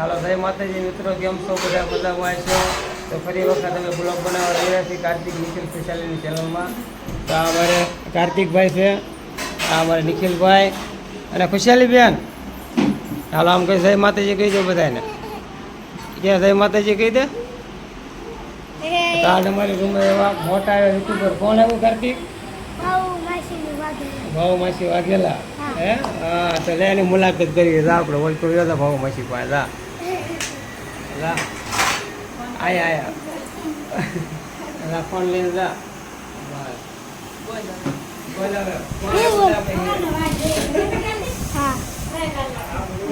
હાલો, જય માતાજી, મિત્રો, કેમ છો? બધા મજામાં છો? તો ફરી વખત અમે બ્લોગ બનાવવા રહ્યા છીએ કાર્તિક નિખિલ સ્પેશિયાલીની ચેનલમાં. તો આ અમારે કાર્તિકભાઈ છે, આ અમારે નિખિલભાઈ અને ખુશાલી બેન હાલો, આમ કહી જય માતાજી કહી દો બધાને. ક્યાં જય માતાજી કહી દે. તો અમારી રૂમમાં એવા મોટા એવા યુટ્યુબર કોણ આવ્યું, કાર્તિક? ભાવ માસી વાઘેલા. હે? હા, તો લે, એની મુલાકાત કરીએ. આપણે ઓળખો ગયો તો ભાવ માસી પાસે, જા. બસ. બોલ હવે.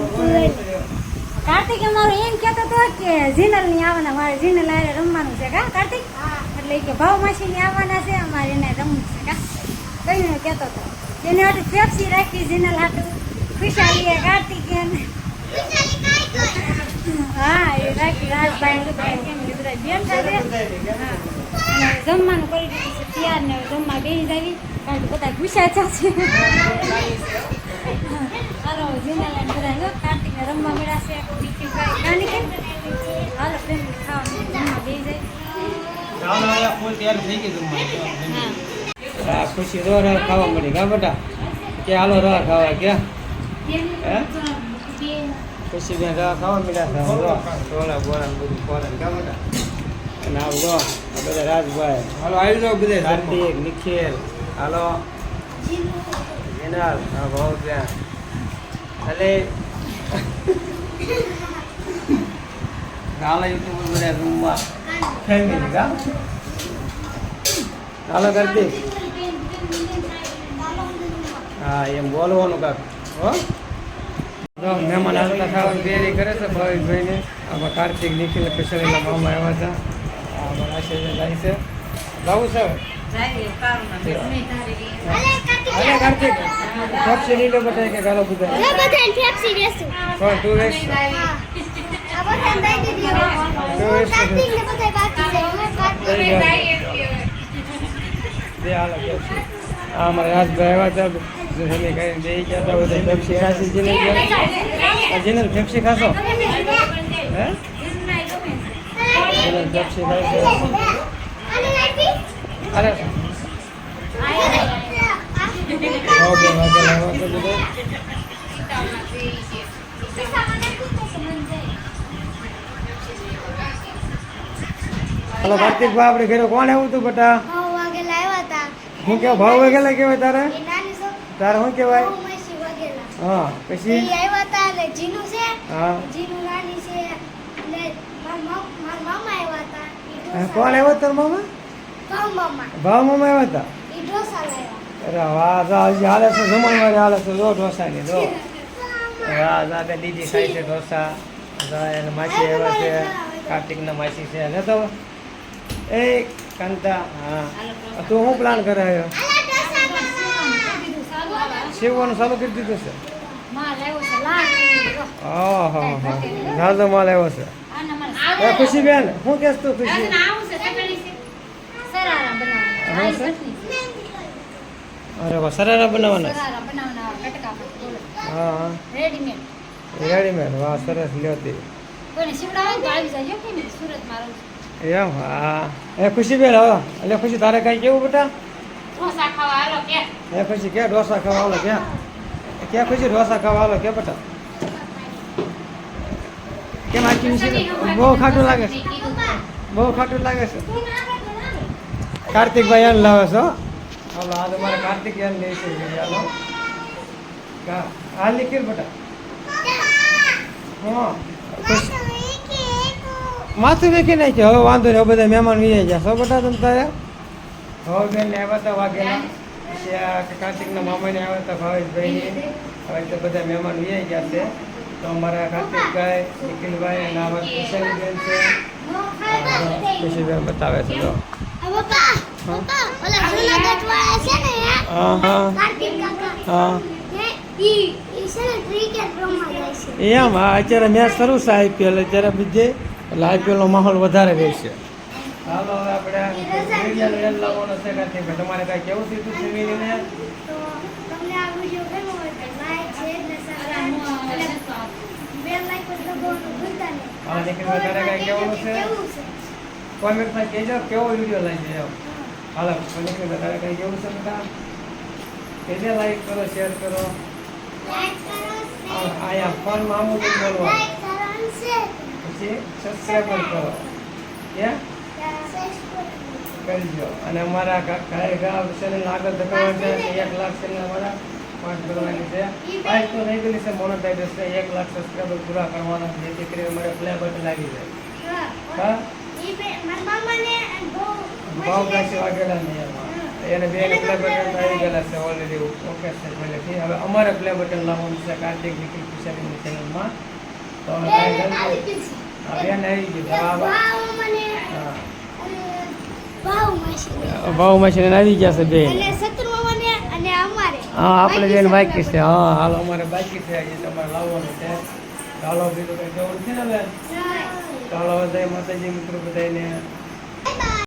ફોન લઈને જા પછી. કાર્તિક અમારો એમ કહેતો હતો કે જીનલની આવવાના મારે જીનલ આરે રમવાનું છે કા કાર્તિક? એટલે કે ભાવ માસી ની આવવાના છે અમારે એને રમવું છે કા. કઈ કહેતો હતો. એને હાટુ પેપ્સી રાખી જીનલ હાટુ. ખુશાલી કાર્તિક એને હા એ રાખી રાજભાઈ ને બધા કેમ કે બધા બેન સાથે હા અને જમવાનું કરી દીધું જમવા બેસી જાવી કારણ કે બધા ગુસ્સા છે હાલો જીનલ અને બધા જો રમવા મળ્યા છે નિખિલભાઈ નાની કે હાલો પ્રેમ ખાવા જમવા જાય ખુશી રો રો ખાવા મળી કા બેટા? કે હાલો રો ખાવા હે? ખુશી બેન રો ખાવા છે રો ટોળા બોરા બધું ખોરાક કા બેટા અને આવ રો આ બધા રાજભાઈ. હાલો આવી જાઓ બધે. કાર્તિક નિખિલ હાલો. જેનલ હા ભાવ ત્યાં ભલે હાલો યુટ્યુબ બધા રૂમમાં ફેમિલી કા હાલો કાર્તિક હા એમ બોલવાનું કાક હો. જો મહેમાન આવતા ખાવાની તૈયારી કરે છે ભાવિકભાઈને. આમાં કાર્તિક નિખિલ કિશોરીના મામા આવ્યા હતા. આમાં આશીર્વાદ જાય છે. જવું છે અરે કાર્તિક. પક્ષી લીલો બતાય કે ગાલો બધા કોણ તું વેચ. બે હાલો પેપ્સી આ અમારા રાજભાઈ આવ્યા હતા. જમી કરીને બે હતા બધા પેપ્સી ખાસી જીને જીને પેપ્સી ખાશો? હે? જીને પેપ્સી ખાય અરે. ભાવ બે વાગે લાવ્યા છે બધું હાલો કાર્તિકભાઈ આપણે ઘરે કોણ આવ્યું હતું બટા? શું કેવું ભાવ વગેરે કેવાય તારે? તારે શું કહેવાય? હા પછી? જીનું છે હા. જીનું રાની છે એટલે મારા મામા આવ્યા હતા ઈ હા, ઢોસા કોણ આવ્યો તાર મામા? ભાવ મામા. ભાવ મામા આવ્યા હતા? ઈ ઢોસા લાવ્યા. અરે વાહ જા હજી હાલે છે જમણવારે હાલે છે જો ઢોસાની જો. વાહ જા બે દીદી ખાય છે ઢોસા જા એને માસી આવ્યા છે કાર્તિકના માસી છે. ને તો? એ કાંતા હા. તું શું પ્લાન કરે સીવવાનું ચાલુ કરી દીધું છે. માલ આવ્યો છે લાખ ઓહો હો ઝાઝો માલ આવ્યો છે. એ ખુશી બેન શું કેસ તું ખુશી? હા, અરે વાહ સરારા બનાવવાના હા હા. રેડીમેડ. રેડીમેડ વાહ સરસ લ્યોતી કોઈને સીવડાવે ને તો આવી જાય કે નહીં સુરતમાં રહું છું. એમ હા. એ ખુશી બેન હવે એટલે ખુશી તારે કઈ કેવું બેટા? ઢોસા ખાવા હાલો કે? એ ખુશી ક્યાં ઢોસા ખાવા આવો ક્યાં ક્યાં પછી ઢોસા ખાવા આવો કે બટા? કેમ આખી મિશી બહુ ખાટું લાગે છે. બહુ ખાટું લાગે છે. કાર્તિકભાઈ એમ લાવે છો હાલો આ તમારે કાર્તિક એમ લે છે. હાલો. કા આ લીખેલ બેટા? હા. માથું વેખી નાખ્યો. હવે વાંધો નહીં બધા મહેમાન વિજાઈ જશો. છો બેટા તમે તારે? હવે ને આવ્યા હતા વાઘેલા. પછી આ કાર્તિકના મામાને આવ્યા હતા ભાવેશભાઈને. હવે તો બધા મહેમાન વી ગયા છે. તો અમારા કાર્તિકભાઈ નિખિલભાઈ અને આવા કિશનબેન છે. ખુશીબેન બતાવે છે તો હા હા? હા એમ હા અત્યારે મેચ શરૂ છે આઈપીએલ અત્યારે બીજે. એટલે આઈપીએલનો માહોલ વધારે રહેશે હાલો હવે આપણે મીડિયાનો લઈને લાવવાનો છે કે તમારે કાંઈ કેવું કાંઈ છે? કોમેન્ટમાં કહેજો, કેવો વીડિયો લાગી એમ. હાલો નિખિલભાઈ વધારે કાંઈ કેવું છે બેટા કેજે લાઈક કરો શેર કરો. આ- અહીંયા ફોનમાં આમ જ બોલવાનું. પછી સબસ્ક્રાઈબર કરો. ક્યાં કરજો. અને અમારા કાર્યક્રમ વિશેની આગળ ધકાવવા છે એક લાખ ચેનલ અમારા પાંચ કરવાની છે. પાંચ તો થઈ ગયેલી છે મોનોટાઇઝ છે. એક લાખ સબસ્ક્રાઈબર પૂરા કરવાના છે. જેથી કરીને અમારે પ્લે બટન લાગી જાય. હા ભાવ કાશી વાગેલા નહીં એમાં. એને બે પ્લે બટન આવી ગયેલા છે ઓલરેડી ઓકે છે પહેલેથી. હવે અમારે પ્લે બટન લાવવાનું છે કાર્તિક નિખિલ કિશોરીની ચેનલમાં તો હવે બેન આવી ગયું. હા. ભાવ મશીન આવી ગયા છે બે હા આપણે બેન બાકી છે. હા હાલ અમારે બાકી છે. એ તમારે લાવવાનું છે. ચાલો બીજું કંઈ જવું છે ને ચાલો બધા માતાજી મિત્રો બધાને